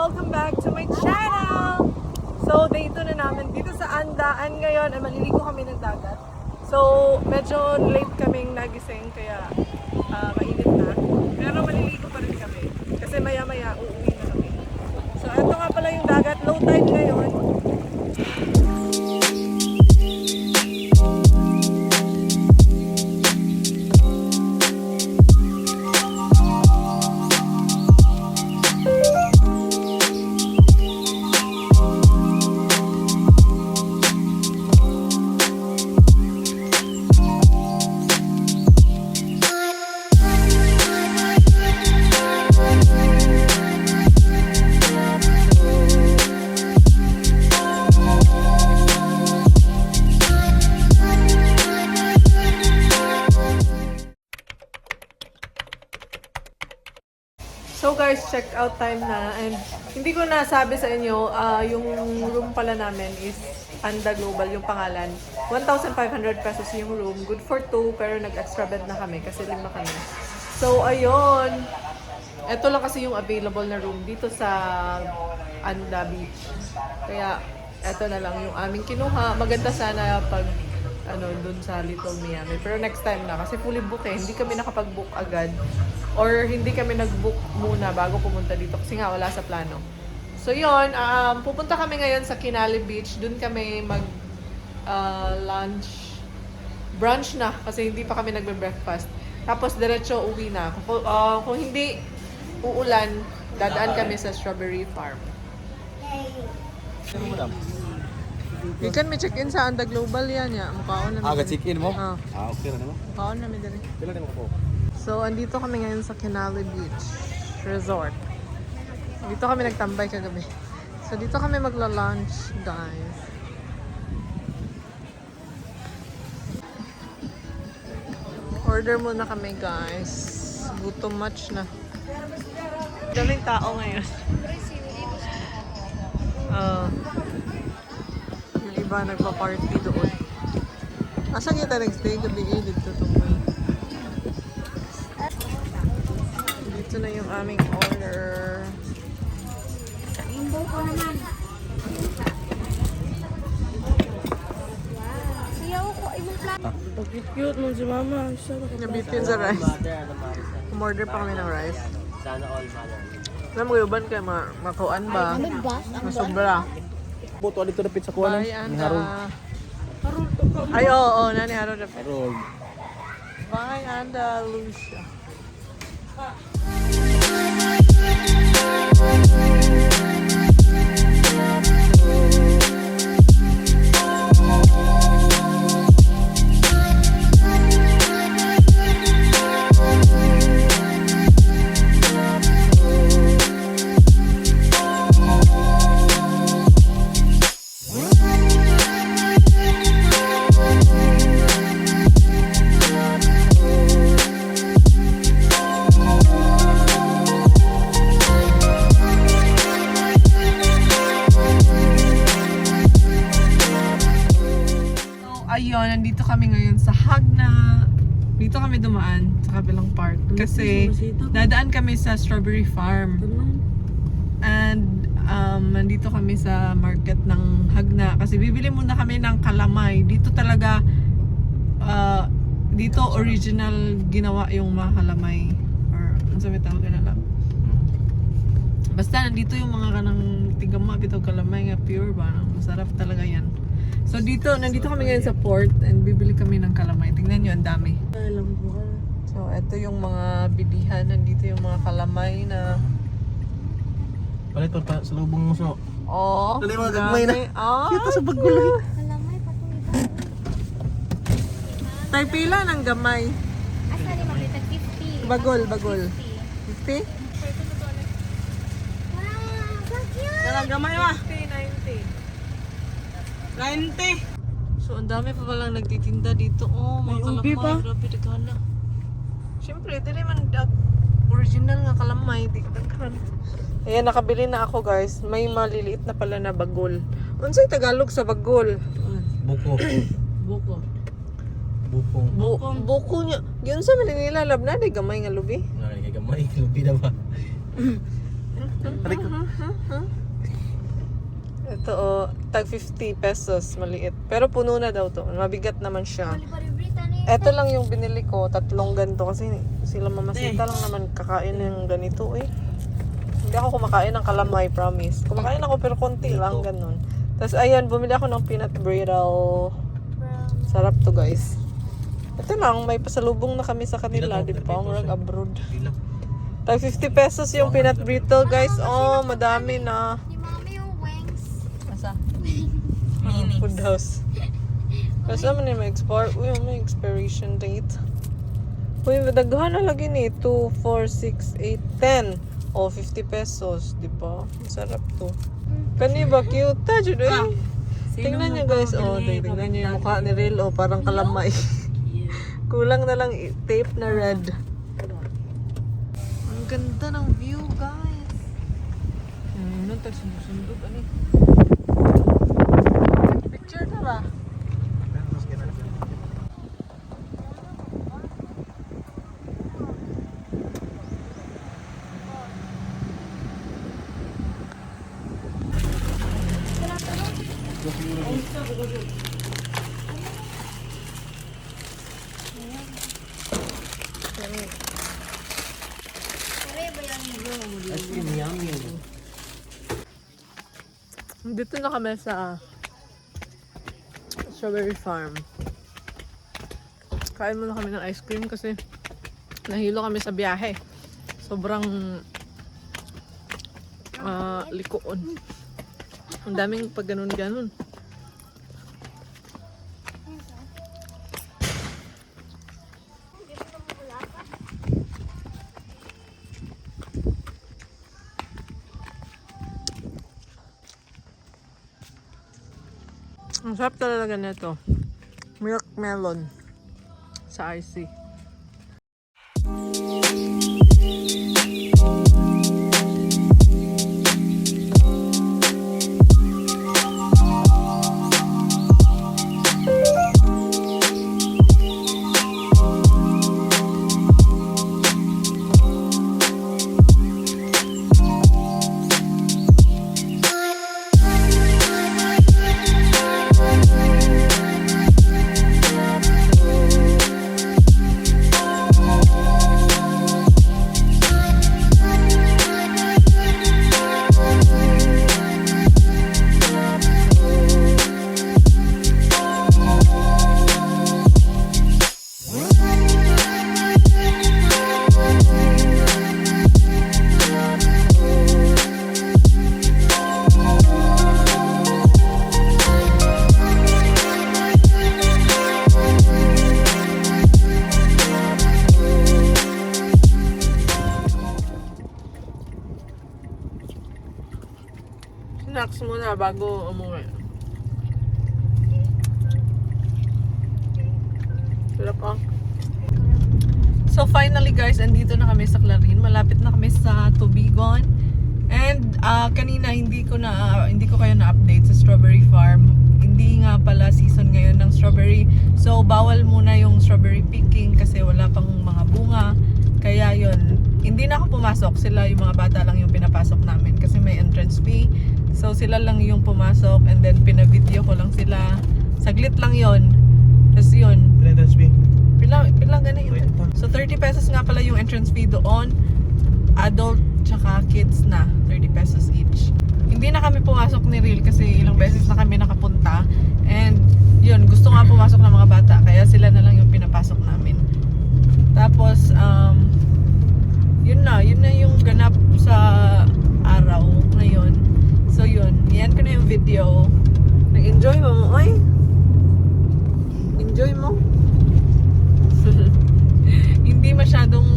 Welcome back to my channel! So, day 2 na namin dito sa Andaan ngayon. Ay, maliligo kami ng dagat. So, medyo late kaming nagising kaya uh, mainit na. Pero maliligo pa rin kami. Kasi maya-maya uuwi na kami. So, ito nga pala yung dagat. Low tide ngayon. So guys, check out time na and hindi ko nasabi sa inyo, ah, yung room pala namin is Anda Global yung pangalan. 1,500 pesos yung room. Good for two, pero nag-extra bed na kami kasi lima kami. So ayun, ito lang kasi yung available na room dito sa Anda Beach. Kaya ito na lang yung aming kinuha. Maganda sana pag ano dun sa Little Miami. Pero next time na kasi fully book eh. Hindi kami nakapag-book agad or hindi kami nag-book muna bago pumunta dito kasi nga wala sa plano. So yon, um, pupunta kami ngayon sa Kinali Beach. Doon kami mag uh, lunch brunch na kasi hindi pa kami nagbe-breakfast. Tapos diretso uwi na. Kung, uh, kung hindi uulan, dadaan kami sa Strawberry Farm. You can may check-in sa Anda Global yan ya. Mukhaon namin. Ah, check-in mo? Ah. Ah, okay na naman. Mukhaon namin dali. Pila na mo po? So, andito kami ngayon sa Canali Beach Resort. Dito kami nagtambay kagabi. So, dito kami magla-lunch, guys. Order muna kami, guys. Gutom much na. Daming tao ngayon. Ah. yung iba nagpa-party doon. Asan kita nag-stay gabi eh? Dito to Dito na yung aming order. Rainbow ko naman. Siyaw ko, ibang plan. Cute mo si mama. Nabitin sa rice. Umorder pa kami ng rice. Sana all mother. Alam mo, uban kayo, ma makuan ba? Masubra. Buto dito na pizza kuha Bye, Ni Harold. Anda. Ay, oo, oo, nani Harold. Harold. Bye, Anda, Па! Ayun, nandito kami ngayon sa Hagna. Dito kami dumaan sa kabilang part. Kasi dadaan kami sa Strawberry Farm. And um, nandito kami sa market ng Hagna. Kasi bibili muna kami ng kalamay. Dito talaga, uh, dito original ginawa yung mga kalamay. Or, ano sabi tawag na lang. Basta nandito yung mga kanang tigama bitaw kalamay nga pure ba masarap talaga yan. So dito nandito kami ngayon sa port and bibili kami ng kalamay. Tingnan niyo ang dami. Alam ko ka. So ito yung mga bilihan nandito yung mga kalamay na Paliton pa sa lubong mo so. Oh, Dali, mga gagmay na. Ah, Kita sa bagulo. Kalamay, patuloy. tay pila ng gamay. Asa ni Maglitag 50. Bagol, bagol. 50? 50? Wow, so cute. Kaya gamay ma. 90. 90. So ang dami pa palang nagtitinda dito. Oh, mga May kalamay. ubi pa. Grabe dagana. Siyempre, dili man dag original nga kalamay, di daghan. Ayan, nakabili na ako guys. May maliliit na pala na bagol. Unsay Tagalog sa bagol? Buko. Buko. Bukong. Bu buko niya. Yun sa Manila lab na, di gamay nga lubi. Nga gamay, lubi na ba? Aray ko. Ito oh, tag 50 pesos, maliit. Pero puno na daw to. Mabigat naman siya. Ni. Ito lang yung binili ko, tatlong ganito kasi sila mamasita lang naman kakain ng ganito eh. Hindi ako kumakain ng kalamay, promise. Kumakain ako pero konti lang, ganun. Tapos ayan, bumili ako ng peanut brittle. Sarap to guys. Ito lang, may pasalubong na kami sa kanila, di ba? Ang rag abroad. Tag 50 pesos yung peanut brittle guys. Oh, madami na. Ni mami yung wings. Asa? Food house. Kasi naman yung may expire. Uy, may expiration date. Uy, madaghan na lagi ni. 2, 4, 6, 8, 10. O, 50 pesos. Di ba? Masarap to. Kani ba? Cute. Ta, Jud. Uy. Tingnan nyo guys. Oh, tingnan nyo yung mukha ni Ril. Oh, parang kalamay. Kulang na lang tape na red. Ang ganda ng view, guys. Hmm, nung tag-sundog, ano eh. Picture na ba? Dito na kami sa Strawberry Farm. Kain muna kami ng ice cream kasi nahilo kami sa biyahe. Sobrang ah, likoon. Ang daming pag ganun-ganun. Ang sarap talaga nito. Milk melon sa IC. Snacks muna bago umuwi. Sarap ah. So finally guys, andito na kami sa Clarin. Malapit na kami sa Tubigon. And ah, kanina hindi ko na hindi ko kayo na-update sa Strawberry Farm. Hindi nga pala season ngayon ng strawberry. So bawal muna yung strawberry picking kasi wala pang mga bunga. Kaya yon hindi na ako pumasok. Sila yung mga bata lang yung pinapasok namin kasi may entrance fee. So sila lang yung pumasok and then pina-video ko lang sila. Saglit lang yon Tapos yun, Entrance fee. Pila, pila ganun yun. So 30 pesos nga pala yung entrance fee doon. Adult tsaka kids na 30 pesos each. Hindi na kami pumasok ni Real kasi ilang beses na kami nakapunta. And yun, gusto nga pumasok ng mga bata kaya sila na lang yung pinapasok namin. Tapos um yun na, yun na yung ganap sa araw ngayon. So yun, yan ko na yung video. Nag-enjoy mo oy? Enjoy mo? hindi masyadong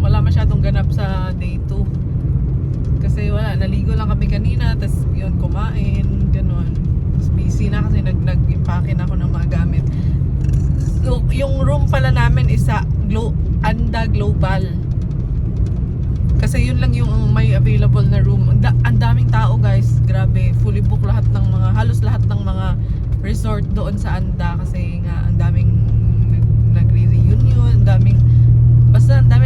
wala masyadong ganap sa day 2 kasi wala naligo lang kami kanina tas yun kumain ganun tas busy na kasi nag nag ako ng mga gamit so, yung room pala namin is sa Glo Anda Global kasi yun lang yung may available na room. Ang, da ang daming tao guys, grabe. Fully book lahat ng mga, halos lahat ng mga resort doon sa Anda. Kasi nga, ang daming nagre-reunion, ang daming, basta ang daming